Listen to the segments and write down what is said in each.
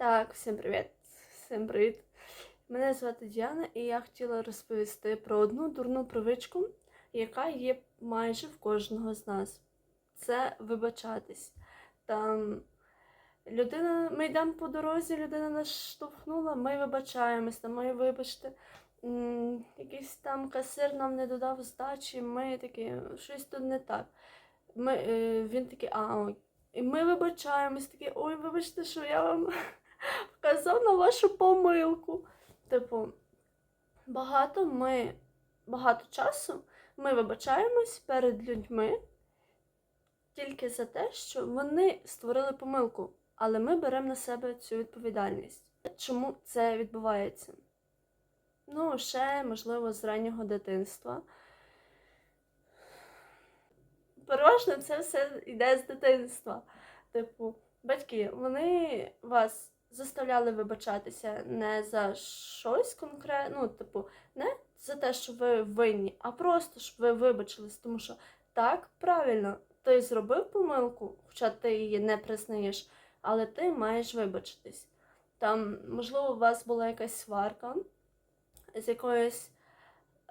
Так, всім привіт. Всім привіт. Мене звати Діана, і я хотіла розповісти про одну дурну привичку, яка є майже в кожного з нас. Це вибачатись. Там людина, ми йдемо по дорозі, людина нас штовхнула, ми вибачаємось, там ми вибачте. Якийсь там касир нам не додав здачі, ми такі, щось тут не так. Ми, е, він такий, а. І ми вибачаємось, такі, ой, вибачте, що я вам вказав на вашу помилку. Типу, багато ми, багато часу ми вибачаємось перед людьми тільки за те, що вони створили помилку, але ми беремо на себе цю відповідальність. Чому це відбувається? Ну, ще, можливо, з раннього дитинства. Переважно це все йде з дитинства. Типу, батьки, вони вас заставляли вибачатися не за щось конкретне, ну, типу, не за те, що ви винні, а просто щоб ви вибачились, тому що так, правильно, ти зробив помилку, хоча ти її не признаєш, але ти маєш вибачитись. Там, можливо, у вас була якась сварка з якоюсь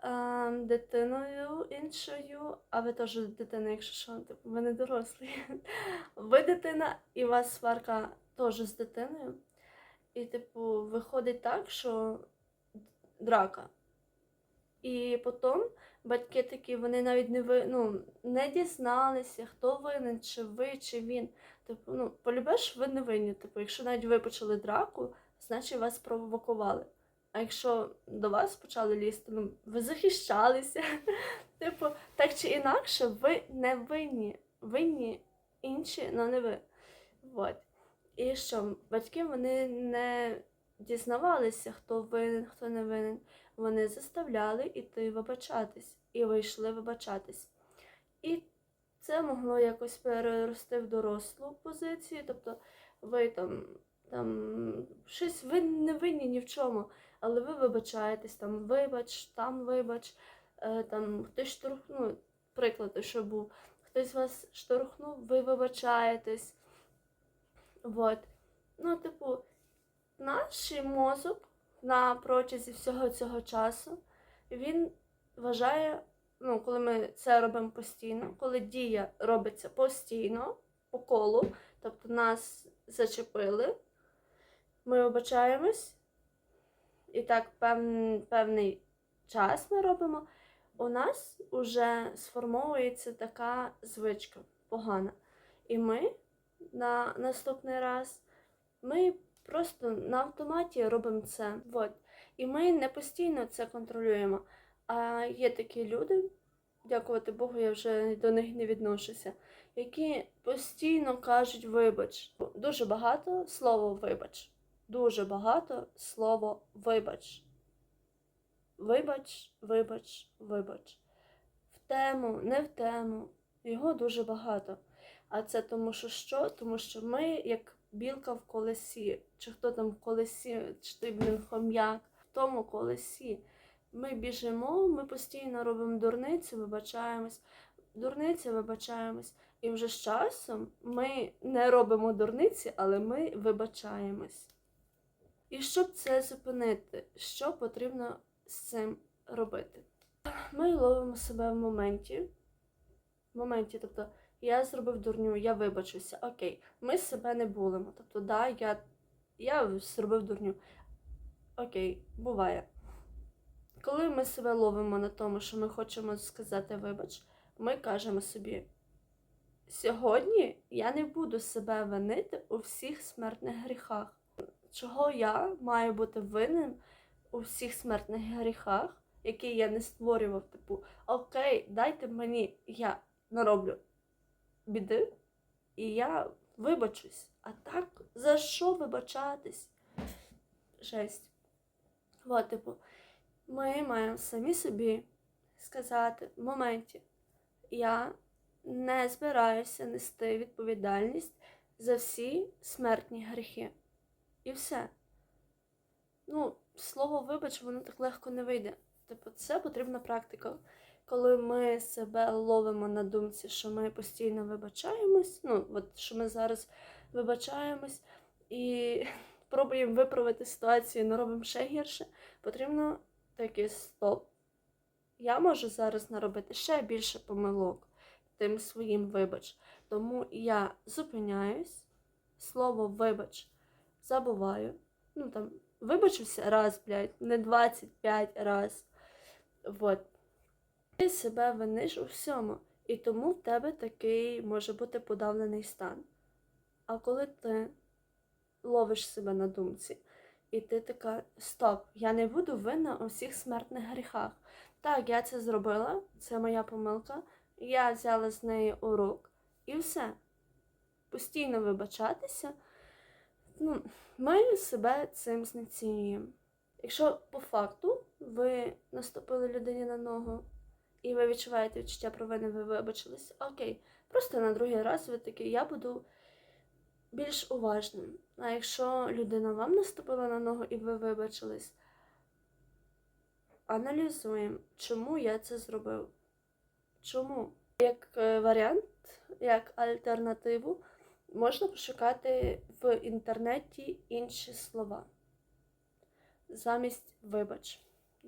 е, дитиною іншою, а ви теж дитина, якщо що, типу, ви не дорослі. Ви дитина, і у вас сварка теж з дитиною. І, типу, виходить так, що драка. І потім батьки такі, вони навіть не ви, ну, не дізналися, хто винен, чи ви, чи він. Типу, ну, полюбеш, ви не винні. Типу, якщо навіть ви почали драку, значить вас провокували. А якщо до вас почали лізти, ну ви захищалися. Типу, так чи інакше, ви не винні. Винні інші, але не ви. Вот. І що, батьки вони не дізнавалися, хто винен, хто не винен. Вони заставляли іти вибачатись і вийшли вибачатись. І це могло якось перерости в дорослу позицію. Тобто ви там, там щось ви не винні ні в чому, але ви вибачаєтесь, там вибач, там вибач, е, там хтось штурхнув, приклад, що був, хтось вас штовхнув, ви вибачаєтесь. Вот. Ну, типу, наш мозок на протязі всього цього часу, він вважає, ну, коли ми це робимо постійно, коли дія робиться постійно, по колу, тобто нас зачепили, ми вибачаємось, і так пев, певний час ми робимо, у нас вже сформовується така звичка погана. І ми на наступний раз ми просто на автоматі робимо це. Вот. І ми не постійно це контролюємо. А є такі люди, дякувати Богу, я вже до них не відношуся, які постійно кажуть вибач. Дуже багато слово вибач. Дуже багато слово вибач. Вибач, вибач, вибач. В тему, не в тему. Його дуже багато. А це тому, що що? Тому що ми, як білка в колесі, чи хто там в колесі, чи ти, блін, хом'як, в тому колесі. Ми біжимо, ми постійно робимо дурниці, вибачаємось, дурниці вибачаємось. І вже з часом ми не робимо дурниці, але ми вибачаємось. І щоб це зупинити, що потрібно з цим робити? Ми ловимо себе в моменті. В моменті, тобто, я зробив дурню, я вибачуся. Окей, ми себе не булимо. Тобто, да, я, я зробив дурню. Окей, буває. Коли ми себе ловимо на тому, що ми хочемо сказати вибач, ми кажемо собі: сьогодні я не буду себе винити у всіх смертних гріхах. Чого я маю бути винен у всіх смертних гріхах, які я не створював, типу, окей, дайте мені, я нароблю біди, і я вибачусь. А так, за що вибачатись? Жесть. От, типу, ми маємо самі собі сказати в моменті, я не збираюся нести відповідальність за всі смертні гріхи. І все. Ну, слово вибач, воно так легко не вийде. Типу, це потрібна практика. Коли ми себе ловимо на думці, що ми постійно вибачаємось, ну, от що ми зараз вибачаємось і пробуємо виправити ситуацію, не робимо ще гірше, потрібно такий стоп. Я можу зараз наробити ще більше помилок тим своїм вибач. Тому я зупиняюсь, слово вибач забуваю. Ну там вибачився раз, блядь, не 25 раз. Вот. Ти себе виниш у всьому. І тому в тебе такий може бути подавлений стан. А коли ти ловиш себе на думці, і ти така: Стоп, я не буду винна у всіх смертних гріхах. Так, я це зробила, це моя помилка. Я взяла з неї урок і все. Постійно вибачатися. Ну, ми себе цим знецінюємо. Якщо по факту ви наступили людині на ногу і ви відчуваєте відчуття провини, ви вибачились, окей. Просто на другий раз ви такі, я буду більш уважним. А якщо людина вам наступила на ногу і ви вибачились, аналізуємо, чому я це зробив. Чому? Як е, варіант, як альтернативу, можна пошукати в інтернеті інші слова замість вибач.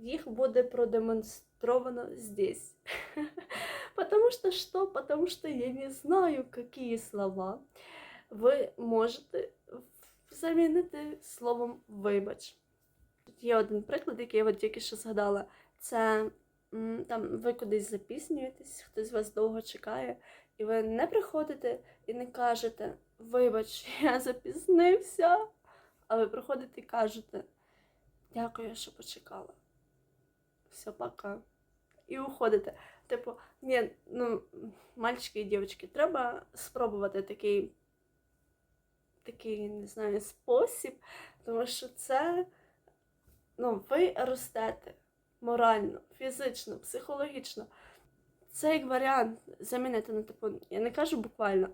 Їх буде продемонстровано здесь. Потому что что? Потому что я не знаю, какие слова ви можете замінити словом вибач. Тут є один приклад, який я от тільки що згадала. Це там ви кудись запізнюєтесь, хтось вас довго чекає, і ви не приходите і не кажете Вибач, я запізнився. А ви приходите і кажете Дякую, що почекала. Все, пока. І уходите. Типу, ні, ну, мальчики і дівчатки, треба спробувати такий, такий, не знаю, спосіб, тому що це, ну, ви ростете морально, фізично, психологічно. Це як варіант замінити, ну, типу, я не кажу буквально,